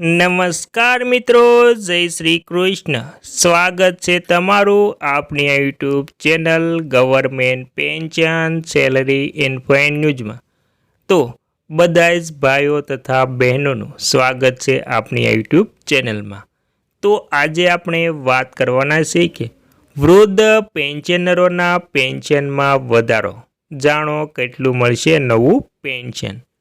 નમસ્કાર મિત્રો, જય શ્રી કૃષ્ણ. સ્વાગત છે તમારું આપણી આ YouTube channel government pension salary and fine ન્યૂઝમાં. તો બધા જ ભાઈઓ તથા બહેનોનું સ્વાગત છે આપણી આ યુટ્યુબ ચેનલમાં. તો, આજે આપણે વાત કરવાના છે કે વૃદ્ધ પેન્શનરોના પેન્શનમાં વધારો. જાણો કેટલું મળશે નવું પેન્શન.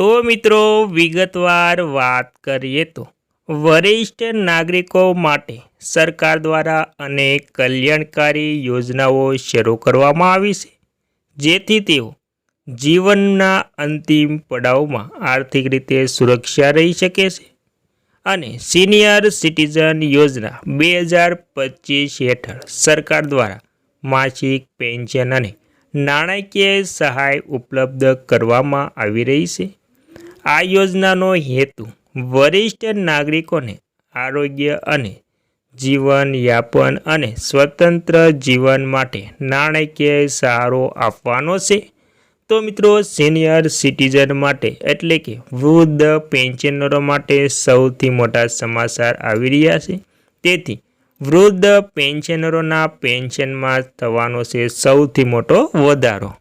તો મિત્રો, વિગતવાર વાત કરીએ તો વરિષ્ઠ નાગરિકો માટે સરકાર દ્વારા અનેક કલ્યાણકારી યોજનાઓ શરૂ કરવામાં આવી છે. જેથી તેઓ જીવનના અંતિમ પડાવમાં આર્થિક રીતે સુરક્ષા રહી શકે છે અને સિનિયર સિટીઝન યોજના બે હજાર પચીસ હેઠળ સરકાર દ્વારા માસિક પેન્શન અને નાણાકીય સહાય ઉપલબ્ધ કરવામાં આવી રહી છે. આ યોજનાનો હેતુ વરિષ્ઠ નાગરિકોને આરોગ્ય અને જીવનયાપન અને સ્વતંત્ર જીવન માટે નાણાકીય સહારો આપવાનો છે. તો મિત્રો, સિનિયર સિટીઝન માટે એટલે કે વૃદ્ધ પેન્શનરો માટે સૌથી મોટા સમાચાર આવી રહ્યા છે. તેથી, વૃદ્ધ પેન્શનરોના પેન્શનમાં થવાનો છે સૌથી મોટો વધારો.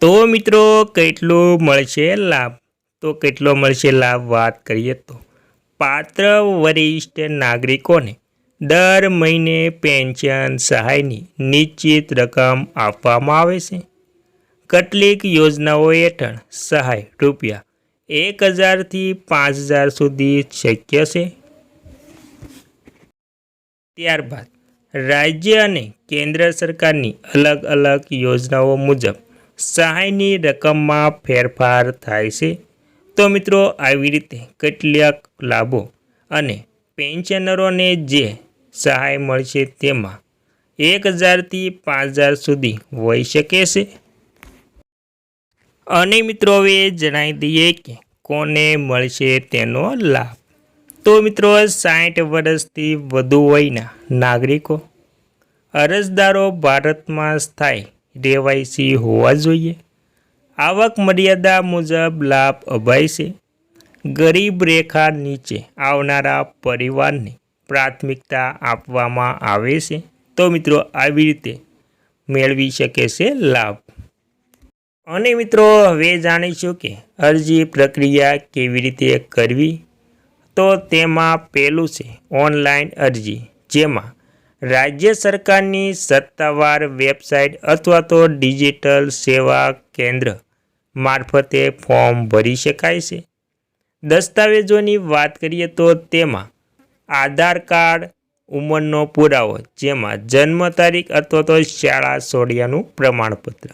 તો મિત્રો, કેટલો મળશે લાભ? તો કેટલો મળશે લાભ? વાત કરીએ તો પાત્ર વરિષ્ઠ નાગરિકોને દર મહિને પેન્શન સહાયની નિશ્ચિત રકમ આપવામાં આવે છે. કેટલીક યોજનાઓ હેઠળ સહાય રૂપિયા એક હજારથી પાંચ હજાર સુધી શક્ય છે. ત્યારબાદ રાજ્ય અને કેન્દ્ર સરકારની અલગ અલગ યોજનાઓ મુજબ સહાયની રકમમાં ફેરફાર થાય છે. તો મિત્રો, આવી રીતે કેટલાક લાભો અને પેન્શનરોને જે સહાય મળશે તેમાં એક હજારથી પાંચ હજાર સુધી હોઈ શકે છે. અને મિત્રો, હવે જણાવી દઈએ કે કોને મળશે તેનો લાભ. તો મિત્રો, સાઠ વર્ષથી વધુ વયના નાગરિકો, અરજદારો ભારતમાં સ્થાયી રહેવાયસી હોવા જોઈએ. આવક મર્યાદા મુજબ લાભ અભાય છે ગરીબ રેખા નીચે આવનારા પરિવારને પ્રાથમિકતા આપવામાં આવે છે. તો મિત્રો, આવી રીતે મેળવી શકે છે લાભ. અને મિત્રો, હવે જાણીશું કે અરજી પ્રક્રિયા કેવી રીતે કરવી? તો તેમાં પહેલું છે ઓનલાઈન અરજી, જેમાં રાજ્ય સરકારની સત્તાવાર વેબસાઇટ અથવા તો ડિજિટલ સેવા કેન્દ્ર મારફતે ફોર્મ ભરી શકાય છે. દસ્તાવેજોની વાત કરીએ તો તેમાં આધાર કાર્ડ, ઉંમરનો પુરાવો, જેમાં જન્મ તારીખ અથવા તો શાળા સોડિયાનું પ્રમાણપત્ર,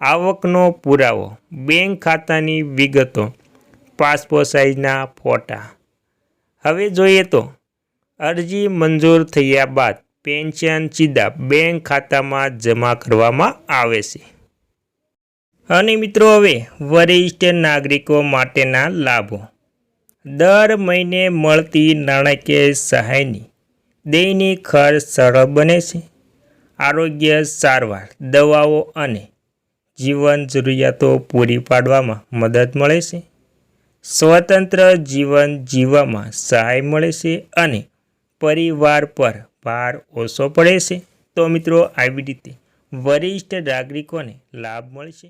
આવકનો પુરાવો, બેંક ખાતાની વિગતો, પાસપોર્ટ સાઇઝના ફોટા. હવે જોઈએ તો અરજી મંજૂર થયા બાદ પેન્શન સીધા બેંક ખાતામાં જમા કરવામાં આવે છે. અને મિત્રો હવે વરિષ્ઠ નાગરિકો માટેના લાભો. દર મહિને મળતી નાણાકીય સહાયની દૈનિક ખર્ચ સરળ બને છે. આરોગ્ય સારવાર, દવાઓ અને જીવન જરૂરિયાતો પૂરી પાડવામાં મદદ મળે છે. સ્વતંત્ર જીવન જીવવામાં સહાય મળે છે અને પરિવાર પર ભાર ઓછો પડે છે? તો મિત્રો આવી રીતે વરિષ્ઠ નાગરિકોને લાભ મળશે?